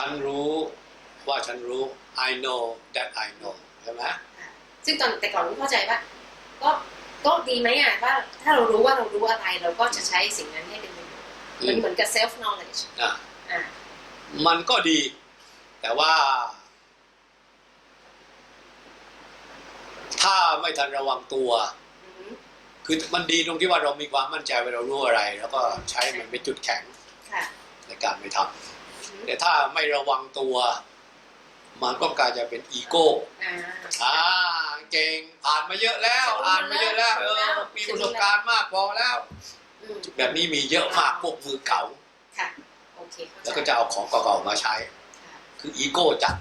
ฉันรู้ว่าฉันรู้ I know that I know ใช่ไหมซึ่งตอนแต่ก่อนผมเข้าใจว่าก็ก็ดีไหมอะว่าถ้าเรารู้ว่าเรารู้อะไรเราก็จะใช้สิ่งนั้นให้เป็นประโยชน์เหมือนเหมือนกับ self knowledge อะอ่ามันก็ดี แต่ว่า ถ้าไม่ทันระวังตัวอืมคือมันดีตรงที่ว่าเรามีความมั่นใจว่าเรารู้อะไร แล้วก็ใช้มันเป็นจุดแข็งค่ะในการไปทำอืม แต่ถ้าไม่ระวังตัว มันก็กลายจะเป็นอีโก้อ่าอ่าเก่งผ่านมาเยอะแล้ว อ่านมาเยอะแล้วเออมีประสบการณ์มากพอแล้วอืมแบบนี้มีเยอะมากพวกมือเก่าค่ะโอเคเข้าใจแล้วก็จะเอาของเก่าๆมาใช้ค่ะคืออีโก้จัด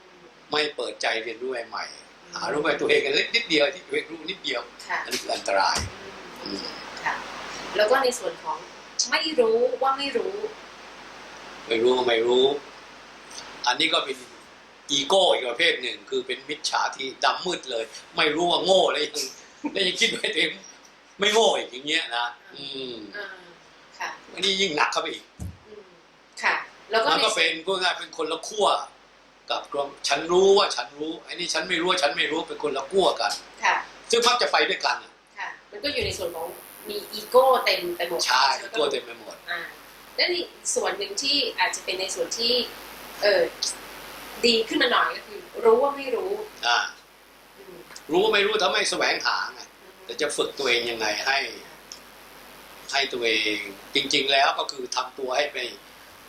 อืมไม่เปิดใจเรียนรู้ใหม่หารู้ไหมตัวเองกันเล็กนิดเดียวที่ตัวเองรู้นิดเดียวค่ะอันนี้คืออันตรายอือืมมค่ะแล้วก็ในส่วนของไม่รู้ว่าไม่รู้ ไม่รู้ก็ไม่รู้ อันนี้ก็เป็นอีโก้อีกประเภทหนึ่ง คือเป็นมิจฉาที่ดำมืดเลย ไม่รู้ว่าโง่เลยยังแล้วยังคิดไปถึงไม่โง่อีกอย่างเงี้ยนะอืมอ่าค่ะอันนี้ยิ่งหนักเข้าไปอีกอืมค่ะ แล้วก็มันในก็ส่วเป็นพูดง่ายๆเป็นคนละขั้วกับกลมฉันรู้ว่าฉันรู้ไอ้นี่ฉันไม่รู้ว่าฉันไม่รู้เป็นคนละขั้วกัน ค่ะ ซึ่งมักจะไปด้วยกันอะค่ะ มันก็อยู่ในส่วนของมีอีโก้เต็มไปหมดใช่ไหมตัวเต็มไปหมดอ่า และนี่ส่วนหนึ่งที่อาจจะเป็นในส่วนที่ เออดีขึ้นมาหน่อยก็คือ รู้ว่าไม่รู้ อ่าอืมรู้ไม่รู้ถ้าไม่แสวงหาไงแต่จะฝึกตัวเองยังไงให้ ให้ตัวเองจริง ๆ แล้วก็คือทำตัวให้ไป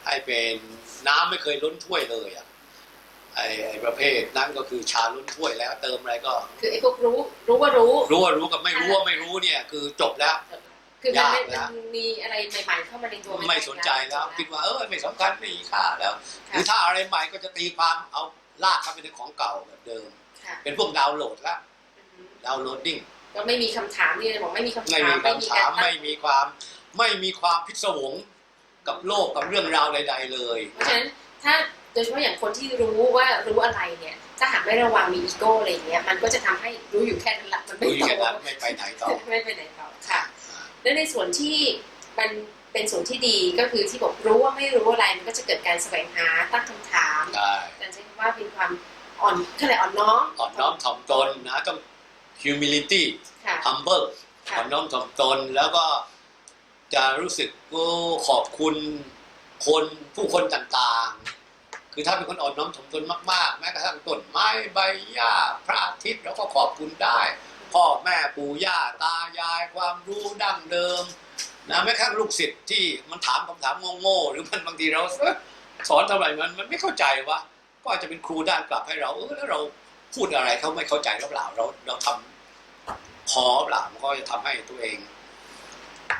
ให้เป็นน้ำไม่เคยล้นถ้วยเลยอะไอ้ไอ้ประเภทนั้นก็คือชาล้นถ้วยแล้วเติมอะไรก็ คือไอ้พวกรู้ รู้ว่ารู้ รู้ว่ารู้กับไม่รู้ว่าไม่รู้เนี่ย คือจบแล้ว คือมันไม่ยากแล้ว มันมีอะไรใหม่ๆเข้ามาในตัวไม่สนใจแล้วคิดว่าเออไม่สำคัญไม่มีค่าแล้วหค่ะรือถ้าอะไรใหม่ก็จะตีความเอาลากเข้าไปในของเก่าแบบเดิม ค่ะเป็นพวกดาวน์โหลดแล้วอืมดาวน์โหลดดิ้งก็ไม่มีคำถามนี่เลยบอกไม่มีคำไม่ถามมีคำถามการตั้งไม่มีความไม่มีความพิศวงกับโลกกับเรื่องราวใด ๆ เลย เพราะฉะนั้นถ้าโดยเฉพาะอย่างคนที่รู้ว่ารู้อะไรเนี่ย ถ้าหากไม่ระวังมีอีโก้อะไรอย่างเงี้ยมันก็จะทำให้รู้อยู่แค่นั้นแหละมันไม่รู้อยู่โตแค่นั้นไม่ไปไหนต่อ ไม่ไปไหนต่อค่ะ และในส่วนที่มันเป็นส่วนที่ดีก็คือที่บอกรู้ว่าไม่รู้อะไรมันก็จะเกิดการแสวงหาตั้งคำถามใช่การใช้คำว่าเป็นความอ่อนเท่าไหร่อ่อนน้อมอ่อนน้อมถ่อมตนนะต้อง humility ค่ะ humble ค่ะอ่อนน้อมถ่อมตนแล้วก็จะรู้สึกโอ้ขอบคุณคนผู้คนต่างๆ คือถ้าเป็นคนอ่อนน้อมถ่อมตนมากๆ แม้กระทั่งต้นไม้ใบหญ้าพระอาทิตย์เราก็ขอบคุณได้ พ่อแม่ปู่ย่าตายายความรู้ดั้งเดิมนะแม้กระทั่งลูกศิษย์ที่มันถามคำถามโง่ๆหรือมันบางทีเราสอนเท่าไหร่มันมันไม่เข้าใจวะก็อาจจะเป็นครูด้านกลับให้เราเออแล้วเราพูดอะไรเขาไม่เข้าใจหรือเปล่าเราเราทำพอหรือเปล่ามันก็จะทำให้ตัวเอง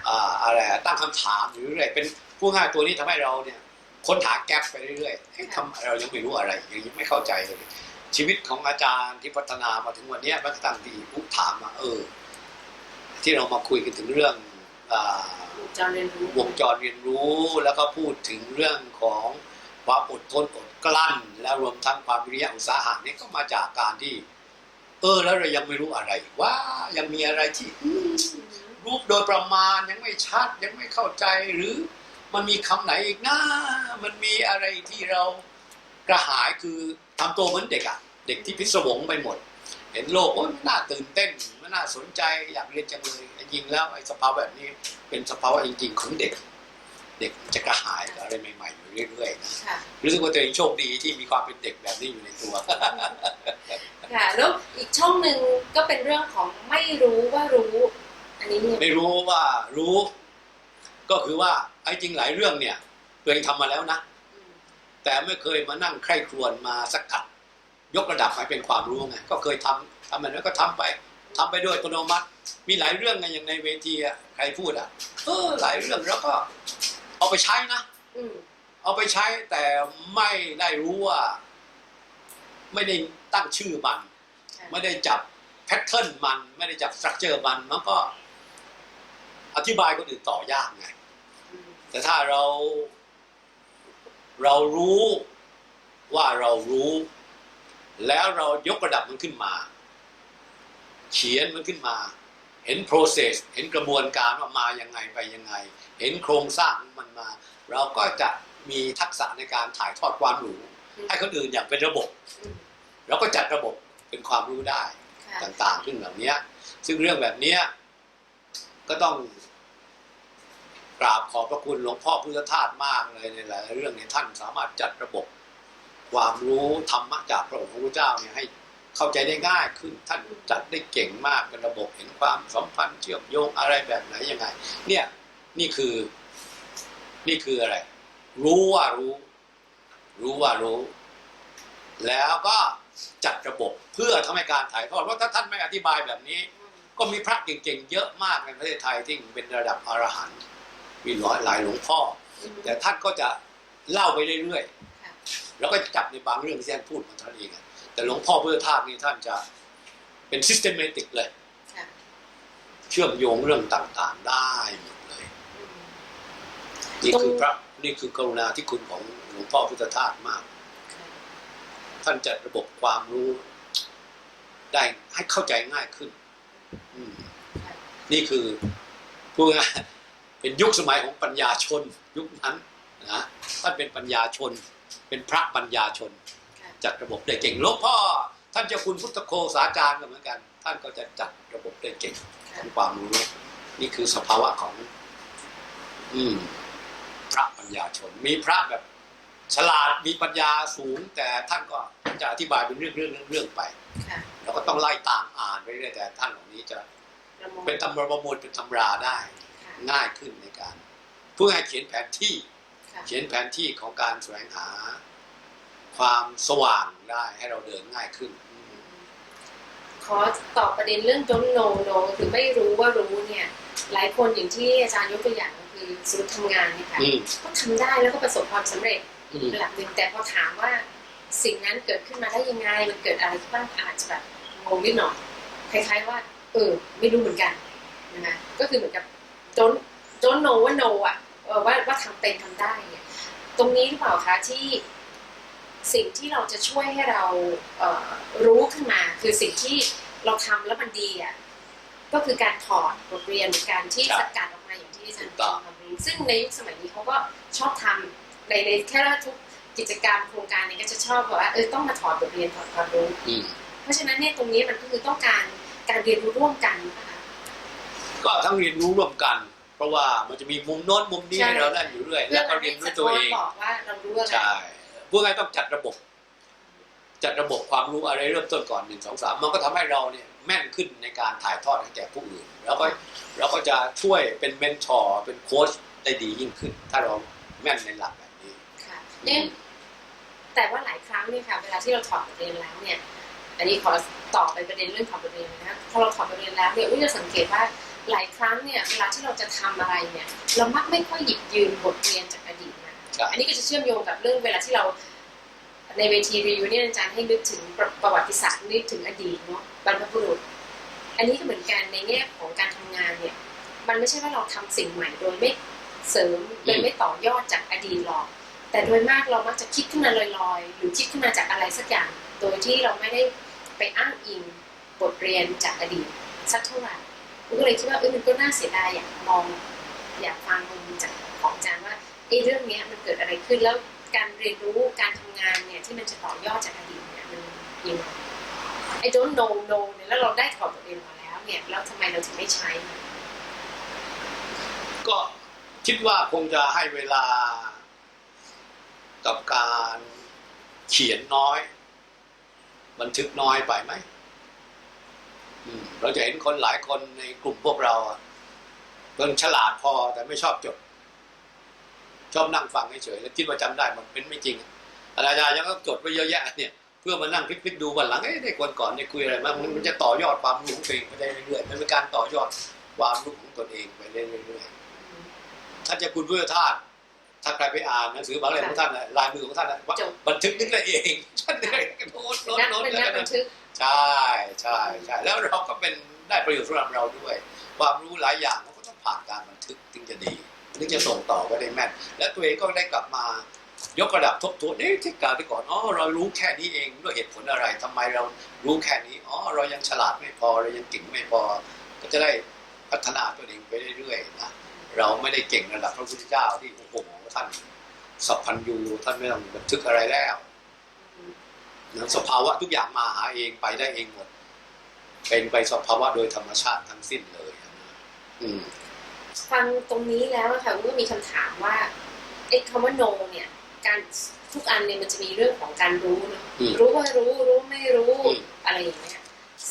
อ่าอะไรตั้งคำถามอยู่เรื่อยๆเป็นผู้ง่ายตัวนี้ทำให้เราเนี่ยค้นหาแก๊ปไปเรื่อยๆเฮ้ยทำเรายังไม่รู้อะไรยังยังไม่เข้าใจเลย ชีวิตของอาจารย์ที่พัฒนามาถึงวันเนี้ยแม้กระทั่งที่ผู้ถามมาเออ ที่เรามาคุยกันถึงเรื่องอ่าวงจรเรียนรู้วงจรเรียนรู้แล้วก็พูดถึงเรื่องของความอดทนอดกลั้น และรวมทั้งความวิริยะอุตสาหะนี่ก็มาจากการที่ เออ แล้วเรายังไม่รู้อะไรว่ายังมีอะไรที่อืมรูปโดยประมาณยังไม่ชัดยังไม่เข้าใจหรือมันมีคำไหนอีกนะมันมีอะไรที่เรากระหายคือ ทำตัวเหมือนเด็กอะเด็กที่พิศวงไปหมด เห็นโลกโอ้ยมันน่าตื่นเต้นมันน่าสนใจอยากเรียนจังเลยจริงๆแล้วไอ้สภาวะแบบนี้เป็นสภาวะจริงๆของเด็ก เด็กจะกระหายกับอะไรใหม่ๆอยู่เรื่อยๆนะค่ะรู้สึกว่าตัวเองโชคดีที่มีความเป็นเด็กแบบนี้อยู่ในตัวค่ะแล้วอีกช่องหนึ่งก็เป็นเรื่องของไม่รู้ว่ารู้ อันนี้เนี่ยไม่รู้ว่ารู้ ก็คือว่าไอ้จริงหลายเรื่องเนี่ยตัวเองทำมาแล้วนะอืม แต่ไม่เคยมานั่งใคร่ครวญมาสกัด ยกระดับให้เป็นความรู้ไงก็เคยทำทำมันแล้วก็ทำไปทำไปโดยอัตโนมัติ มีหลายเรื่องไงอย่างในเวทีอะใครพูดอะเออหลายเรื่องแล้วก็เอาไปใช้นะอืมเอาไปใช้แต่ไม่ได้รู้ว่า ไม่ได้ตั้งชื่อมันค่ะไม่ได้จับแพทเทิร์นมัน ไม่ได้จับสตรัคเจอร์มันมันก็อธิบายคนอื่นต่อยากไงอืมแต่ถ้าเรา เรารู้ว่าเรารู้ แล้วเรายกระดับมันขึ้นมา เขียนมันขึ้นมา เห็น process เห็นกระบวนการว่ามายังไงไปยังไง เห็นโครงสร้างของมันมา เราก็จะมีทักษะในการถ่ายทอดความรู้ ให้คนอื่นอย่างเป็นระบบอืมแล้วก็จัดระบบเป็นความรู้ได้ค่ะต่างๆขึ้นแบบเนี้ยซึ่งเรื่องแบบเนี้ยก็ต้อง กราบขอบพระคุณหลวงพ่อพุทธทาสมากเลยในหลายเรื่องเนี่ยท่านสามารถจัดระบบ ความรู้ธรรมะจากพระองค์พระพุทธเจ้าเนี่ยให้เข้าใจได้ง่ายขึ้นท่านจัดได้เก่งมากเป็นระบบเห็นความสัมพันธ์เชื่อมโยงอะไรแบบไหนยังไง เนี่ยนี่คือนี่คืออะไร รู้ว่ารู้ รู้ว่ารู้ แล้วก็จัดระบบเพื่อทำให้การถ่ายทอดเพราะถ้าท่านไม่อธิบายแบบนี้ ก็มีพระเก่งๆเยอะมากในประเทศไทยที่เป็นระดับอรหันต์ มีหลายหลายหลวงพ่ออืมแต่ท่านก็จะเล่าไปเรื่อยค่ะๆแล้วก็จับในบางเรื่องที่ท่านพูดมาเท่านั้นเองอะแต่หลวงพ่อเพื่อทาสนี่ท่านจะเป็น systematic เลยค่ะเชื่อมโยงเรื่องต่างๆได้หมดเลยอืมนี่คือพระนี่คือกรุณาธิคุณของหลวงพ่อพุทธทาสมากค่ะท่านจัดระบบความรู้ได้ให้เข้าใจง่ายขึ้นอืมค่ะนี่คือพูดง่ายๆ เป็นยุคสมัยของปัญญาชนยุคนั้นนะท่านเป็นปัญญาชน เป็นพระปัญญาชนค่ะจัดระบบได้เก่งหลวงพ่อท่านเจ้าคุณพุทธโคสาจารย์ก็เหมือนกัน ท่านก็จะจัดระบบได้เก่งขค่ะองความรู้นี่คือสภาวะของ อืมพระปัญญาชน มีพระแบบฉลาดมีปัญญาสูง แต่ท่านก็จะอธิบายเป็นเรื่องเรื่องเรื่องๆไปค่ะเราก็ต้องไล่ตามอ่านไปเรื่อยแต่ท่านเหล่านี้จะประมวลเป็นตำราประมวลเป็นตำราได้ค่ะ ง่ายขึ้นในการเพื่อให้เขียนแผนที่ค่ะเขียนแผนที่ของการแสวงหา ความสว่างได้ให้เราเดินง่ายขึ้นอืมขอตอบประเด็นเรื่อง don't know know คือไม่รู้ว่ารู้เนี่ย หลายคนอย่างที่อาจารย์ยกตัวอย่างก็คือสมมติทำงานเนี่ยค่ะอืมก็ทำได้แล้วก็ประสบความสำเร็จอืมระดับหนึ่งแต่พอถามว่าสิ่งนั้นเกิดขึ้นมาได้ยังไง มันเกิดอะไรขึ้นบ้างอาจจะแบบงงนิดหน่อยคล้ายๆว่า เออ ไม่รู้เหมือนกันนะคะก็คือเหมือนกับ don't don't know ว่า know อะเออว่าว่าทำเป็นทำได้เนี่ยตรงนี้หรือเปล่าคะที่สิ่งที่เราจะช่วยให้เราเอ่อรู้ขึ้นมา คือสิ่งที่เราทำแล้วมันดีอะก็คือการถอดบทเรียนหรือการที่ครับสกัดออกมาอย่างที่อาจารย์ถูกต้องความรู้ซึ่งในยุคสมัยนี้เขาก็ชอบทำในในแค่ว่าทุกกิจกรรมโครงการนี้ก็จะชอบแบบว่าเออต้องมาถอดบทเรียนถอดความรู้อืมเพราะฉะนั้นเนี่ยตรงนี้มันก็คือต้องการการเรียนรู้ร่วมกันนะคะ ก็ทั้งเรียนรู้ร่วมกัน เพราะว่ามันจะมีมุมโน้นมุมนี้ใช่ให้เราได้อยู่เรื่อยแล้วก็เรียนรู้ตัวเองบอกว่าเรารู้อะไรใช่พวกไงต้องจัดระบบ จัดระบบความรู้อะไรเริ่มต้นก่อนหนึ่งสองสามมันก็ทำให้เราเนี่ยแม่นขึ้นในการถ่ายทอดให้แก่ผู้อื่น แล้วก็เราก็จะช่วยเป็นเมนทอร์เป็นโค้ชได้ดียิ่งขึ้น ถ้าเราแม่นในหลักแบบนี้ค่ะเนี่ยแต่ว่าหลายครั้งเนี่ยค่ะ เวลาที่เราถอดบทเรียนแล้วเนี่ย อันนี้ขอตอบไปประเด็นเรื่องถอดบทเรียนนะคะพอเราถอดบทเรียนแล้วเนี่ยอุ้ยจะสังเกตว่า หลายครั้งเนี่ยเวลาที่เราจะทำอะไรเนี่ย เรามักไม่ค่อยหยิบยืมบทเรียนจากอดีตมาใช่อันนี้ก็จะเชื่อมโยงกับเรื่องเวลาที่เราในเวทีรีวิวเนี่ยอาจารย์ให้นึกถึงประประวัติศาสตร์นึกถึงอดีตเนาะบรรพบุรุษ อันนี้ก็เหมือนกันในแง่ของการทำงานเนี่ย มันไม่ใช่ว่าเราทำสิ่งใหม่โดยไม่เสริมโดยไม่ต่อยอดจากอดีตหรอก แต่โดยมากเรามักจะคิดขึ้นมาลอยๆ หรือคิดขึ้นมาจากอะไรสักอย่าง โดยที่เราไม่ได้ไปอ้างอิงบทเรียนจากอดีตสักเท่าไหร่ ก็เลยคิดว่าเออมันก็น่าเสียดายอยากมองอยากฟังมุมจากของอาจารย์ว่าไอ้เรื่องนี้มันเกิดอะไรขึ้นแล้วการเรียนรู้การทำงานเนี่ยที่มันจะต่อยอดจากอดีตเนี่ยมันยังไงไอ้ don't know know เนี่ยแล้วเราได้ถอดบทเรียนมาแล้วเนี่ยแล้วทำไมเราถึงไม่ใช้ ก็คิดว่าคงจะให้เวลากับการเขียนน้อย บันทึกน้อยไปไหม เราจะเห็นคนหลายคนในกลุ่มพวกเราอะคนฉลาดพอแต่ไม่ชอบจด ชอบนั่งฟังเฉยๆแล้วคิดว่าจำได้มันเป็นไม่จริงอาจารย์ยังต้องจดไว้เยอะแยะเนี่ยเพื่อมานั่งพลิกๆดูวันหลังเอ้ยได้คนก่อนเนี่ยคุยอะไรมามันจะต่อยอดความรู้ของตัวเองไปได้เรื่อยๆมันเป็นการต่อยอดความรู้ของตนเองไปเรื่อยๆท่านเจะคุณพุทธทาสถ้าใครไปอ่านหนังสือบางเล่มของท่านน่ะลายมือของท่านน่ะว่าจบบันทึกนึกได้เองท่านเลยโน้ตเป็นโน้ตนักโน้ตเป็นแล้วนักก็บันทึก ใช่ใช่ใช่แล้วเราก็เป็นได้ประโยชน์สำหรับเราด้วย ความรู้หลายอย่างมันก็ต้องผ่านการบันทึกถึงจะดีถึงจะส่งต่อไปได้แม่นและตัวเองก็ได้กลับมายกระดับทบทวนเอ๊ะที่กล่าวไปก่อนอ๋อเรารู้แค่นี้เองด้วยเหตุผลอะไรทำไมเรารู้แค่นี้อ๋อเรายังฉลาดไม่พอเรายังเก่งไม่พอ ก็จะได้พัฒนาตัวเองไปเรื่อยๆนะเราไม่ได้เก่งระดับพระพุทธเจ้าที่โอ้โหท่านสัพพัญญูท่านไม่ต้องบันทึกอะไรแล้ว นะสภาวะทุกอย่างมาหาเองไปได้เองหมด เป็นไปสภาวะโดยธรรมชาติทั้งสิ้นเลยนะอืมฟังตรงนี้แล้วอะค่ะก็มีคำถามว่าไอ้คำว่า no เนี่ย การทุกอันเนี่ยมันจะมีเรื่องของการรู้เนอะอืมรู้ว่ารู้รู้ไม่รู้อืมอะไรอย่างเงี้ย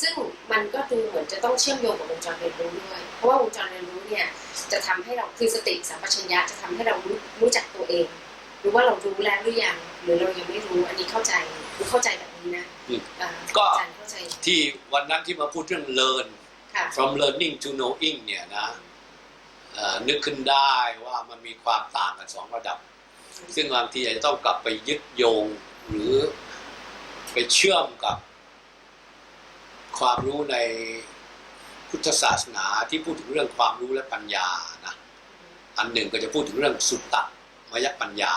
ซึ่งมันก็ดูเหมือนจะต้องเชื่อมโยงกับวงจรเรียนรู้ด้วย เพราะว่าวงจรเรียนรู้เนี่ย จะทำให้เราคือสติสัมปชัญญะจะทำให้เรารู้รู้จักตัวเอง รู้ว่าเรารู้แล้วหรือยัง หรือเรายังไม่รู้อันนี้เข้าใจรู้ เข้าใจแบบนี้นะอืมอ่าก็อาจารย์เข้าใจที่วันนั้นที่มาพูดเรื่อง learn ค่ะ from learning to knowing เนี่ยนะเอ่อนึกขึ้นได้ว่ามันมีความต่างกันสองระดับ ซึ่งบางทีอาจจะต้องกลับไปยึดโยงหรือไปเชื่อมกับความรู้ในพุทธศาสนาที่พูดถึงเรื่องความรู้และปัญญานะอันหนึ่งก็จะพูดถึงเรื่องสุตตะมยปัญญา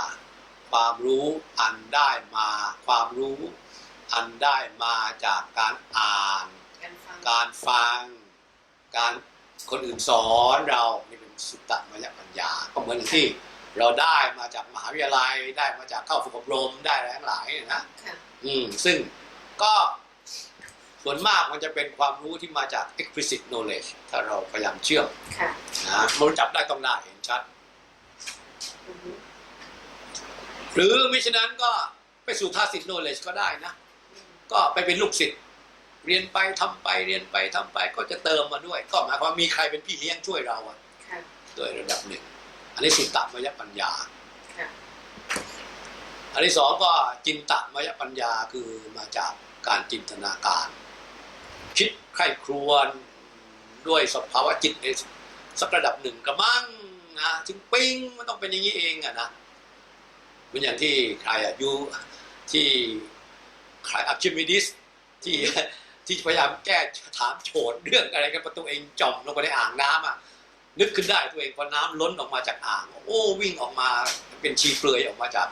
ความรู้อันได้มา ความรู้อันได้มาจากการอ่าน การฟัง การฟังการคนอื่นสอนเรานี่เป็นสุตตมยปัญญา ก็เหมือนอย่างที่เราได้มาจากมหาวิทยาลัยได้มาจากเข้าฝึกอบรมได้อะไรทั้งหลายเนี่ยนะค่ะอืมซึ่งก็ส่วนมากมันจะเป็นความรู้ที่มาจาก explicit knowledge ถ้าเราพยายามเชื่อมค่ะนะมันจับได้ต้องได้เห็นชัดอือฮึ หรือมิฉะนั้นก็ไปสู่ tacit knowledge ก็ได้นะอืมก็ไปเป็นลูกศิษย์เรียนไปทำไปเรียนไปทำไปก็จะเติมมาด้วย ก็หมายความว่ามีใครเป็นพี่เลี้ยงช่วยเราอะค่ะโดยระดับหนึ่ง อันนี้สุตตมยปัญญาค่ะอันที่สองก็จินตมยปัญญาคือมาจากการจินตนาการ คิดใคร่ครวญด้วยสภาวะจิตในสักระดับหนึ่งกระมังนะถึงปิ้งมันต้องเป็นอย่างนี้เองอะนะเห มือนอย่างที่ใครอะยูที่ใครอัคคิมิดิสที่ที่พยายามแก้ถามโจทย์เรื่องอะไรกันประตูเองจมลงไปในอ่างน้ำอะนึกขึ้นได้ตัวเองพอน้ำล้นออกมาจากอ่าง โอ้วิ่งออกมาเป็นชีเปลือยออกมาจาก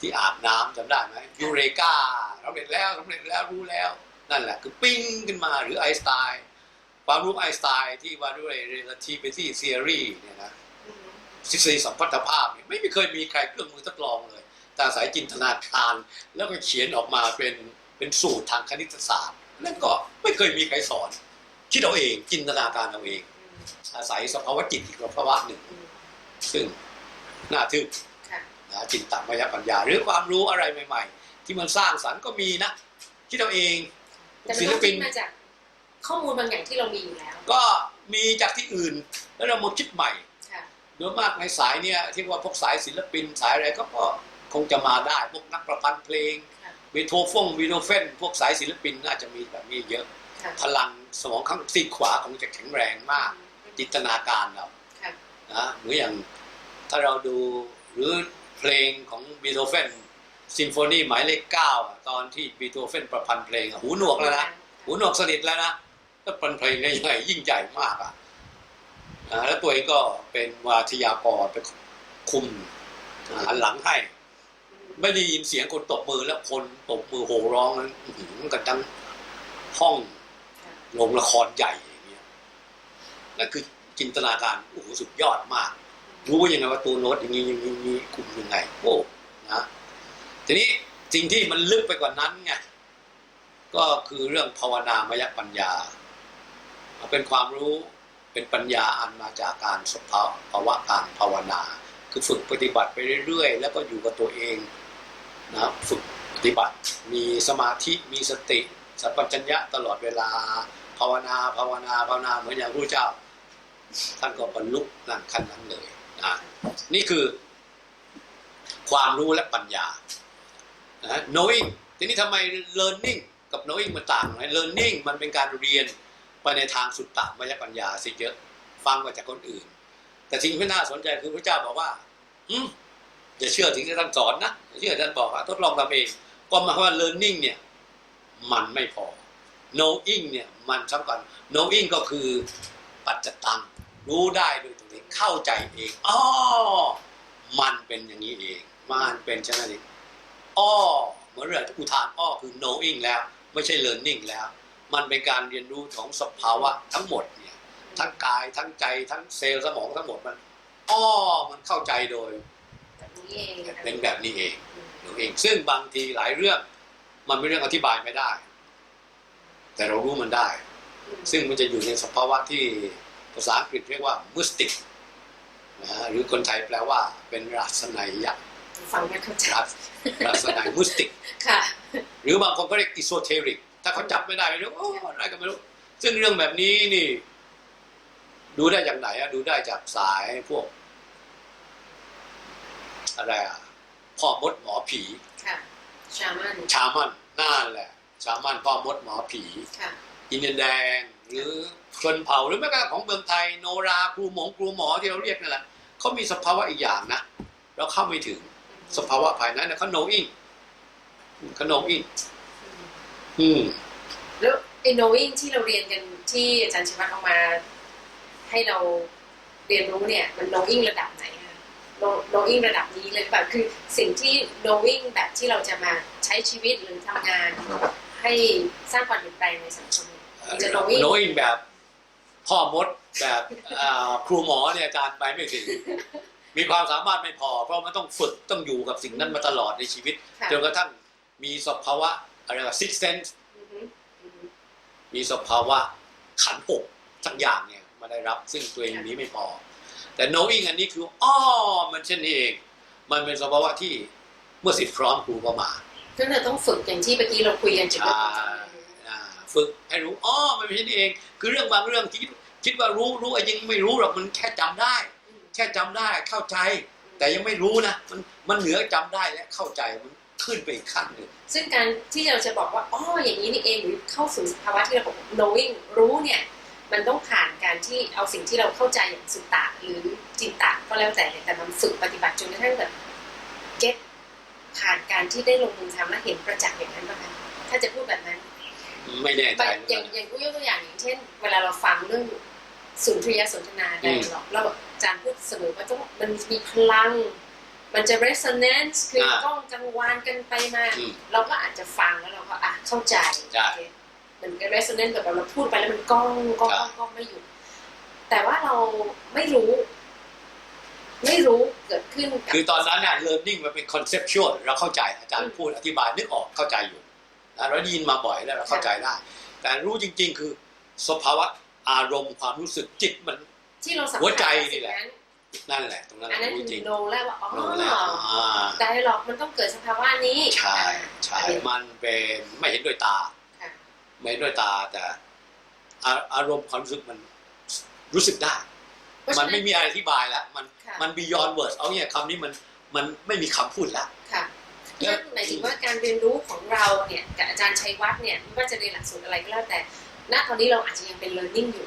ที่อาบน้ำจำได้ไหมยูเรกาสำเร็จแล้วสำเร็จแล้วรู้แล้ว นั่นแหละคือปิ้งขึ้นมาหรือไอน์สไตน์ความรู้ไอน์สไตน์ที่ว่าด้วย relativity theory เนี่ยนะทฤษฎีสัมพัทธภาพเนี่ยไม่มีเคยมีใครเครื่องมือทดลองเลย แต่อาศัยจินตนาการ แล้วก็เขียนออกมาเป็นเป็นสูตรทางคณิตศาสตร์นั่นก็ไม่เคยมีใครสอนคิดเอาเองจินตนาการเอาเองอืมอาศัยสภาวะจิตอีกสภาวะหนึ่งอืมซึ่งน่าทึ่งค่ะนะจินตมยปัญญา หรือความรู้อะไรใหม่ ๆ ที่มันสร้างสรรค์ก็มีนะคิดเอาเองแต่มันศิลต้องปิคินดมาจากข้อมูลบางอย่างที่เรามีอยู่แล้ว ก็มีจากที่อื่น แล้วเรามาคิดใหม่ค่ะโดยมากในสายเนี่ยที่ว่าพวกสายศิลปินสายอะไรก็ก็ค งจะมาได้ พวกนักประพันธ์เพลงค่ะบีโทฟงบีโทเฟนพวกสายศิลปินน่าจะมีแบบนี้เยอะค่ะพลังสมองข้างซีกขวาคงจะแข็งแรงมาก จินตนาการเราค่ะนะเหมือนอย่างถ้าเราดูหรือเพลงของบีโทเฟนซิมโฟนีหมายเลขเก้าอะตอนที่บีโทเฟนประพันธ์เพลงอะหูหนวกแล้วนะหูหนวกสนิทแล้วนะก็เป็นเพลงได้ยังไงยิ่งใหญ่มากอะอ่าแล้วตัวเองก็เป็นวาทยากรไปคุมหันหลังให้ ไม่ได้ยินเสียงคนตบมือแล้วคนตบมือโห่ร้องนั้นกันทั้งห้องโรงละครใหญ่อย่างเงี้ยนั่นคือจินตนาการโอ้โหสุดยอดมาก รู้ยังไงว่าตัวโน้ตอย่างนี้อย่างนี้อย่างนี้คุมยังไงโอ้นะทีนี้สิ่งที่มันลึกไปกว่านั้นไงก็คือเรื่องภาวนามยปัญญา เป็นความรู้เป็นปัญญาอันมาจากการสภาภาวะการภาวนา คือฝึกปฏิบัติไปเรื่อยๆ แล้วก็อยู่กับตัวเอง นะฝึกปฏิบัติ มีสมาธิมีสติสัพพัญญะตลอดเวลา ภาวนาภาวนาภาวนาเหมือนอย่างพระเจ้า ท่านก็บรรลุนั่นขั้นนั้นเลยนะนี่คือความรู้และปัญญานะ knowing ทีนี้ทำไม learning กับ knowing มันต่างไหม learning มันเป็นการเรียนไปในทางสุตตะมยปัญญาสิเยอะ ฟังมาจากคนอื่น แต่สิ่งที่น่าสนใจคือพระเจ้าบอกว่า อืม อย่าเชื่อถึงที่ท่านสอนนะอย่าเชื่อท่านบอกว่าทดลองทำเองก็หมายความว่า learning เนี่ยมันไม่พอ knowing เนี่ยมันสำคัญ knowing ก็คือปัจจตังรู้ได้โดยตัวเองเข้าใจเองอ๋อมันเป็นอย่างนี้เอง มันเป็นเช่นนั้นเองอ้อเหมือนเรื่องอุทานอ้อคือ knowing แล้ว ไม่ใช่ learning แล้ว มันเป็นการเรียนรู้ของสภาวะทั้งหมดเนี่ยทั้งกายทั้งใจทั้งเซลล์สมองทั้งหมดมันอ้อมันเข้าใจโดย นี้เองเป็นแบบนี้เองอืมรู้เอง ซึ่งบางทีหลายเรื่อง มันเป็นเรื่องอธิบายไม่ได้ แต่เรารู้มันได้อืมซึ่งมันจะอยู่ในสภาวะที่ภาษาอังกฤษเรียกว่ามุสติกนะฮะหรือคนไทยแปลว่าเป็นราสนัยยะฟังไม่เข้าใจราสราสนัยมุสติกค่ะ หรือบางคนก็เรียกอิโซเทริก ถ้าเขาจับไม่ได้เรียกโอ้อะไรก็ไม่รู้ ซึ่งเรื่องแบบนี้นี่ ดูได้จากไหนอะดูได้จากสายพวก อะไรอะพ่อมดหมอผีค่ะชามันชามันนั่นแหละ ชามันพ่อมดหมอผีค่ะอินเดียนแดงหรือชนเผ่าหรือแม้กระทั่งของเมืองไทยโนราครูหมงครูหมอที่เราเรียกนั่นแหละเขามีสภาวะอีกอย่างนะเราเข้าไม่ถึงสภาวะภายในนะเขา knowing เขา knowing อืมแล้วไอ้ knowing ที่เราเรียนกันที่อาจารย์ชิวัตเอามา ให้เราเรียนรู้เนี่ย มัน knowing ระดับไหนคะ Know- knowing ระดับนี้เลยแบบคือสิ่งที่ knowing แบบที่เราจะมาใช้ชีวิตหรือทำงาน ให้สร้างความเปลี่ยนแปลงในสังคมมันจะ knowing knowing แบบพ่อมดแบบอ่าครูหมอเนี่ยอาจารย์ไปไม่ถึง มีความสามารถไม่พอ เพราะมันต้องฝึกต้องอยู่กับสิ่งนั้นมาตลอดในชีวิตค่ะจนกระทั่งมีสภาวะอะไรว่า six sense อือฮึอือฮึมีสภาวะขันธ์หกสักอย่างเนี่ยมาได้รับ ซึ่งตัวเองนี้ไม่พอ แต่ knowing อันนี้คืออ้อมันเช่นนี้เอง มันเป็นสภาวะที่เมื่อสิทธิ์พร้อมครูก็มาซึ่งเราต้องฝึกอย่างที่เมื่อกี้เราคุยกันจุดเริ่มต้นอ่าฝึกให้รู้อ้อมันเป็นเช่นนี้เอง คือเรื่องบางเรื่องคิดคิดว่ารู้รู้ไอ้ยังไม่รู้หรอกมันแค่จำได้อืมแค่จำได้เข้าใจ แต่ยังไม่รู้นะมันมันเหนือจำได้และเข้าใจมันขึ้นไปอีกขั้นหนึ่งซึ่งการที่เราจะบอกว่าอ๋ออย่างนี้นี่เองหรือเข้าสู่สภาวะที่เราบอก knowing รู้เนี่ย มันต้องผ่านการที่เอาสิ่งที่เราเข้าใจอย่างสุตตะหรือจินตะก็แล้วแต่เนี่ยแต่มันฝึกปฏิบัติจนกระทั่งแบบ get ผ่านการที่ได้ลงมือทำและเห็นประจักษ์อย่างนั้นบ้างคะถ้าจะพูดแบบนั้น ไม่แน่ใจแบบเหมือนอกัย่านงอย่างกูยกตัวอย่างอย่างเช่น เวลาเราฟังเรื่องสุนทรียสนทนาได้หรอกเราอาจารย์พูดเสมอว่าต้องมันมีพลัง มันจะ resonance คืออากล้องกังวานกันไปมาอืมเราก็อาจจะฟังแล้วเราก็อะเข้าใจ ใช่เหมือนกับ resonance แบบเราพูดไปแล้วมันก้องก้องก้องก้องไม่หยุด แต่ว่าเราไม่รู้ ไม่รู้เกิดขึ้นกับคือตอนนั้นเนี่ย learning มันเป็น conceptual เราเข้าใจอาจารย์พูดอธิบายนึกออกเข้าใจอยู่นะเราได้ยินมาบ่อยแล้วเราเข้าใจได้ แต่รู้จริง ๆ คือสภาวะอารมณ์ความรู้สึกจิตมันที่เราสัมหัวผัสใจกับนี่สิ่งแหละนั้นนั่นแหละตรงนั้นอันนั้นรู้คือจริงโนแล้วว่าอ๋อรู้แล้วอ่าไดหรอกมันต้องเกิดสภาวะนี้ ใช่ใช่อันนี้มันเป็นไม่เห็นด้วยตาค่ะ ไม่เห็นด้วยตาแต่อาอารมณ์ความรู้สึกมันรู้สึกได้เพราะมัฉะนนั้ไม่นมีอะไรอธิบายแล้ว มันค่ะมัน beyond words เอาเนี่ยคำนี้มันมันไม่มีคำพูดแล้วค่ะนั่นหมายถึงว่าการเรียนรู้ของเราเนี่ยกับอาจารย์ชัยวัฒน์เนี่ยไม่ว่าจะเรียนหลักสูตรอะไรก็แล้วแต่ณตอนนี้เราอาจจะยังเป็น learning อยู่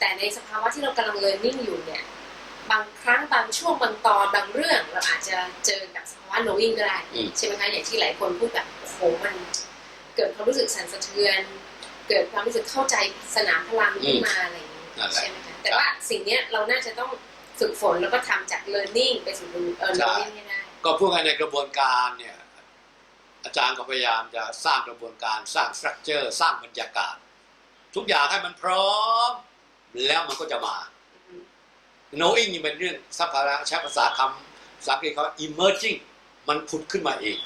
แต่ในสภาวะที่เรากำลัง learning อยู่เนี่ยบางครั้งบางช่วงบางตอนบางเรื่อง เราอาจจะเจอกับสภาวะ knowing ก็ได้อืมใช่ไหมคะอย่างที่หลายคนพูดแบบโอ้โหมัน เกิดความรู้สึกสั่นสะเทือน เกิดความรู้สึกเข้าใจสนามพลังขึ้นมาอะไรอย่างนี้นั่นแหละใช่ไหมคะแต่ว่าสิ่งเนี้ยเราน่าจะต้องฝึกฝนแล้วก็ทำจาก learning ไปสู่เออใช่ learning ให้ได้ก็พูดกันในกระบวนการเนี่ยอาจารย์ก็พยายามจะสร้างกระบวนการสร้างสตรัคเจอร์สร้างบรรยากาศ ทุกอย่างให้มันพร้อม แล้วมันก็จะมา knowing นี่เป็นเรื่องสัพพาระใช้ภาษาคำภาษาอังกฤษเขา emerging มันผุดขึ้นมาเอง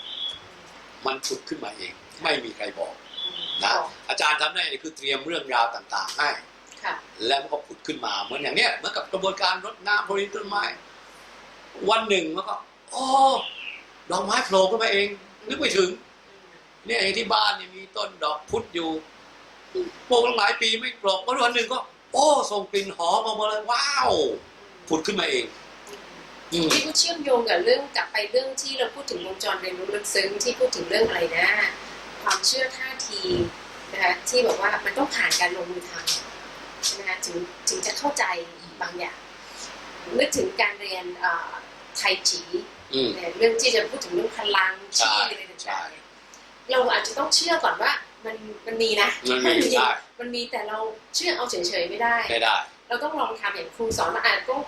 มันผุดขึ้นมาเอง ไม่มีใครบอกนะอาจารย์ทำได้คือเตรียมเรื่องราวต่างๆให้ค่ะแล้วมันก็ผุดขึ้นมาเหมือนอย่างเนี้ยเหมือนกับกระบวนการรดน้ำพรดต้นไม้ วันหนึ่งมันก็โอ้ดอกไม้โผล่ขึ้นมาเอง นึกไม่ถึง เนี่ยเองที่บ้านเนี่ยมีต้นดอกพุธอยู่ปลูกตั้งหลายปีไม่ปลอกวันหนึ่งก็ โอ้ส่งกลิ่นหอมออกมาเลยว้าวผุดขึ้นมาเองอืมที่พูดเชื่อมโยงกับเรื่องกลับไปเรื่องที่เราพูดถึงวงจรเรียนรู้ลึกซึ้งที่พูดถึงเรื่องอะไรนะ ความเชื่อท่าทีนะคะที่บอกว่ามันต้องผ่านการลงมือทำใช่ไหมคะถึงถึงจะเข้าใจบางอย่างนึกถึงการเรียนเอ่อไทจีอืมเนี่ยเรื่องที่จะพูดถึงเรื่องพลังใช่ที่อะไรใช่ต่างๆเนี่ยเราอาจจะต้องเชื่อก่อนว่ามันมันมีนะมันมีได้มันมีแต่เราเชื่อเอาเฉยๆไม่ได้ได้ได้ เราต้องลองทำอย่างครูสอนเราอาจจะต้อง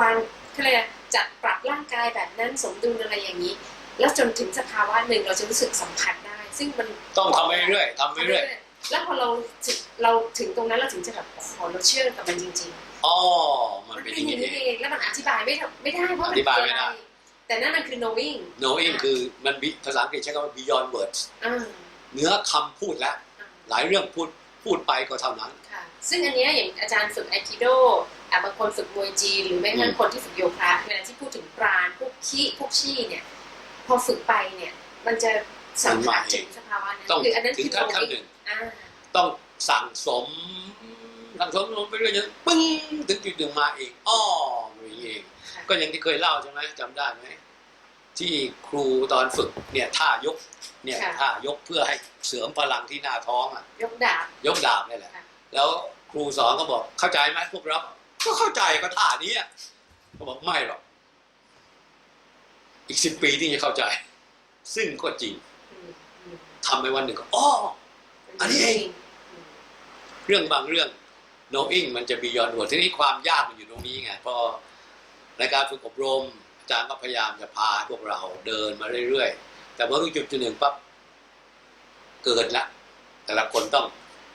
วางอะไรอะจัดปรับร่างกายแบบนั้นสมดุลอะไรอย่างนี้ แล้วจนถึงสภาวะหนึ่งเราจะรู้สึกสัมผัสได้ ซึ่งมันต้องทำไปเรื่อยๆทำไปเรื่อยแล้วพอเราถึงเราถึงตรงนั้นเราถึงจะแบบโอ้โหเราเชื่อกับมันจริงอ๋อๆมันเป็นอเป็ย่านงอย่างนี้นี้เองเองแล้วมันอธิบายไม่ได้ไม่ได้เพราะมันอธิบายไม่ได้คืออะรแต่นั่นมันคือ knowing knowing คือมันบิภาษาอังกฤษใช้คำว่า beyond words อ่าเนื้อคำพูดแล้วอ่าหลายเรื่องพูดพูดไปก็เท่านั้นค่ะซึ่งอันเนี้ยอย่างอาจารย์ฝึกไอคิโดอะบางคนฝึกมวยจีนหรือแม้กระทั่งอืมคนที่ฝึกโยคะเวลาที่พูดถึงปราณพวกขี้พวกชี่เนี่ย พอฝึกไปเนี่ย มันจะ สัมผัสถึงสภาวะนั้นต้องคืออันนั้นถึคืงอขั้นขั้น knowing หนึ่งอ่าต้องสั่งสมสั่งสมลงไปเรื่อยๆปึ้งถึงจุดหนึ่งมาเองอ้อมันอย่างนี้เองค่ะก็อย่างที่เคยเล่าใช่ไหมจำได้ไหมที่ครูตอนฝึกเนี่ยท่ายกเนี่ยท่ายกเพื่อให้เสริมพลังที่หน้าท้องอะ ยกดาบยกดาบนี่แหละค่ะแล้วครูสอนก็บอกเข้าใจไหมพวกเราก็เข้าใจก็ท่านี้อะก็บอกไม่หรอกอีกสิบปีที่จะเข้าใจ ซึ่งก็จริงอืมอืม ทำไปวันหนึ่งก็อ้ออันนี้เองอืมเรื่องบางเรื่อง knowing มันจะ beyond word ทีนี้ความยากมันอยู่ตรงนี้ไงพอในการฝึกอบรมอาจารย์ก็พยายามจะพาพวกเราเดินมาเรื่อยๆ แต่เมื่อถึงจุดจุดหนึ่งปั๊บเกิดละ แต่ละคนต้อง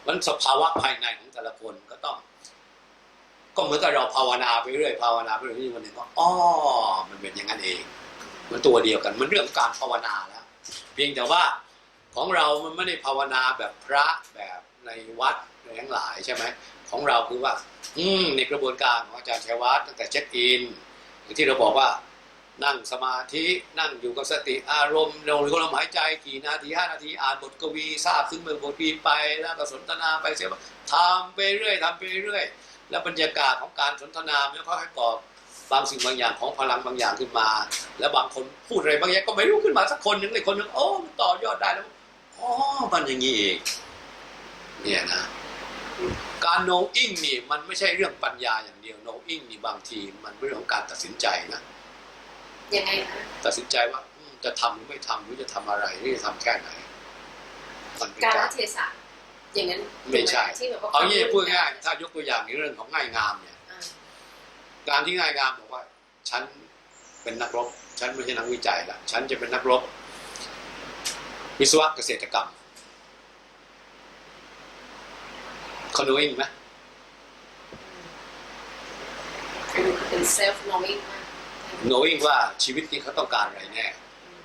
มันสภาวะภายในของแต่ละคนก็ต้อง ก็เหมือนกับเราภาวนาไปเรื่อยภาวนาไปเรื่อยที่วันหนึ่งก็อ๋อมันเป็นอย่างนั้นเอง มันตัวเดียวกัน มันเรื่องการภาวนาแล้ว เพียงแต่ว่า ของเรามันไม่ได้ภาวนาแบบพระแบบในวัดอะไรทั้งหลายใช่ไหมของเราคือว่า อืมในกระบวนการของอาจารย์ชัยวัฒน์ตั้งแต่เช็คอินอย่างที่เราบอกว่านั่งสมาธินั่งอยู่กับสติอารมณ์ลงลมหายใจกี่นาทีห้านาทีอ่านบทกวีทราบซึ่งเมืองบทกวีไปแล้วก็สนทนาไปเสียว่าทำไปเรื่อยทำไปเรื่อยแล้วบรรยากาศของการสนทนามันก็ให้ก่อบางสิ่งบางอย่างของพลังบางอย่างขึ้นมา แล้วบางคนพูดอะไรบางอย่างก็ไม่รู้ขึ้นมาสักคนหนึ่งเลยคนหนึ่งโอ้มันต่อยอดได้แล้ว อ๋อมันอย่างนี้เองเนี่ยนะการ knowing นี่มันไม่ใช่เรื่องปัญญาอย่างเดียว knowing นี่บางทีมันเป็นเรื่องของการตัดสินใจนะยังไงคะตัดสินใจว่าอืมจะทำหรือไม่ทำหรือจะทำอะไรหรือจะทำแค่ไหนมันเป็นการกาละรเทศะอย่างนั้นไม่ใช่ถูกหคะที่แบบว่าเอางี้พูดง่ายๆถ้ายกตัวอย่างในเรื่องของง่ายงามเนี่ยอ่าการที่ง่ายงามบอกว่า ฉันเป็นนักรบ ฉันไม่ใช่นักวิจัยละฉันจะเป็นนักรบ วิศวะเกษตรกรรมคอนโดอิงไหมคือเป็น self knowing มาก knowing ว่าชีวิตนี้เขาต้องการอะไรแน่อืม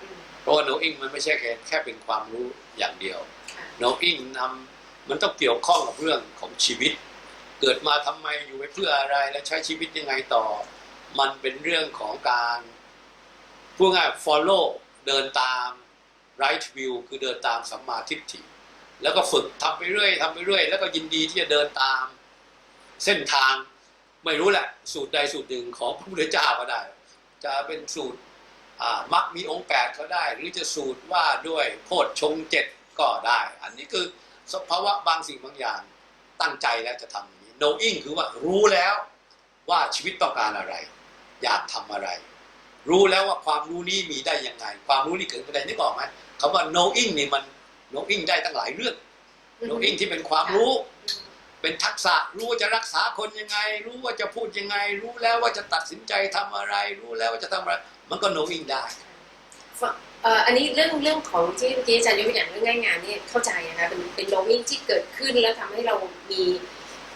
อืมเพราะว่า knowing มันไม่ใช่แค่แค่เป็นความรู้อย่างเดียวค่ะ knowing นำมันต้องเกี่ยวข้องกับเรื่องของชีวิต เกิดมาทำไมอยู่ไปเพื่ออะไรและใช้ชีวิตยังไงต่อ มันเป็นเรื่องของการพูดง่าย follow เดินตาม right view คือเดินตามสัมมาทิฏฐิ แล้วก็ฝึกทำไปเรื่อยทำไปเรื่อยแล้วก็ยินดีที่จะเดินตาม เส้นทางไม่รู้แหละ สูตรใดสูตรหนึ่งของพระพุทธเจ้าก็ได้ จะเป็นสูตรมักมีองค์แปดก็ได้ หรือจะสูตรว่าด้วยโพชฌงเจ็ดก็ได้ อันนี้คือสภาวะบางสิ่งบางอย่างตั้งใจแล้วจะทำอย่างนี้ knowing คือว่ารู้แล้วว่าชีวิตต้องการอะไร อยากทำอะไร รู้แล้วว่าความรู้นี้มีได้ยังไง ความรู้นี้เกิดขึ้นได้นึกออกไหมคำว่า knowing นี่มัน knowing ได้ตั้งหลายเรื่อง knowing ที่เป็นความรู้อืมเป็นทักษะรู้ว่าจะรักษาคนยังไง รู้ว่าจะพูดยังไง รู้แล้วว่าจะตัดสินใจทำอะไร รู้แล้วว่าจะทำอะไร มันก็ knowing ได้เอ่ออันนี้เรื่องเรื่องของที่เมื่อกี้อาจารย์ยกตัวอย่างเรื่องง่ายงานเนี่ยเข้าใจนะคะเป็นเป็น knowing ที่เกิดขึ้นแล้วทำให้เรามี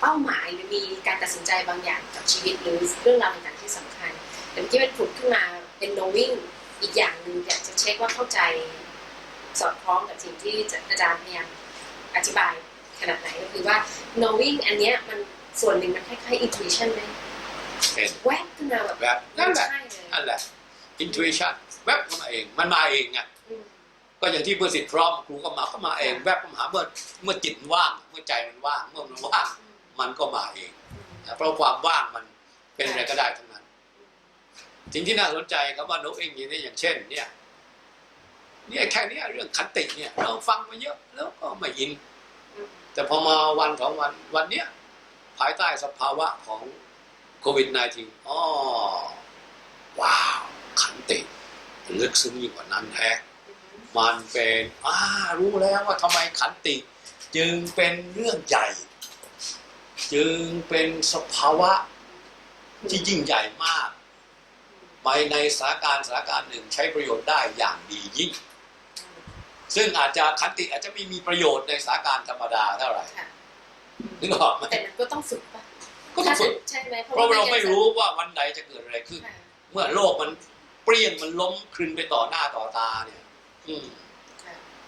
เป้าหมายหรือมีการตัดสินใจบางอย่างกับชีวิตหรือเรื่องราวต่างๆที่สำคัญ แต่เมื่อกี้มันผุดขึ้นมาเป็น knowing อีกอย่างหนึ่งอยากจะเช็คว่าเข้าใจสอดคล้องกับสิ่งที่อาจารย์พยายามอธิบายขนาดไหนก็คือว่า knowing อันเนี้ยมันส่วนหนึ่งมันคล้ายๆ intuition ไหมเห็นแวบขึ้นมาแบบแบบนั่นแหละใช่เลยนั่นแหละ intuition แวบเข้ามาเอง มันมาเองไงอืมก็อย่างที่เพื่อสิทธิ์พร้อมครูก็มาก็มาเอง แวบเข้ามาหาเมื่อเมื่อจิตว่าง เมื่อใจมันว่าง เมื่อมันว่าง มันก็มาเองนะเพราะความว่างมันเป็นอะไรก็ได้ทั้งนั้น สิ่งที่น่าสนใจคำว่า knowing อย่างนี้อย่างเช่น เนี่ยเนี่ยแค่นี้เรื่องขันติเนี่ย เราฟังมาเยอะแล้วก็ไม่ยิน แต่พอมาวันสองวันวันเนี้ยภายใต้สภาวะของโควิด -19 อ๋อว้าว ขันติลึกซึ้งยิ่งกว่านั้นแท้มันเป็นอ่ารู้แล้วว่าทำไมขันติ จึงเป็นเรื่องใหญ่ จึงเป็นสภาวะที่ยิ่งใหญ่มาก ไปในสถานการณ์สถานการณ์หนึ่งใช้ประโยชน์ได้อย่างดียิ่ง ซึ่งอาจจะขันติอาจจะไม่มีประโยชน์ในสถานการณ์ธรรมดาเท่าไหร่ค่ะนึกออกไหมแต่มันก็ต้องฝึกป่ะก็ต้องฝึกใช่ไหมเพราะเราไม่รู้ว่าวันไหนจะเกิดอะไรขึ้นค่ะเมื่อโลกมันเปรี้ยงมันล้มคลึนไปต่อหน้าต่อตาเนี่ย อืม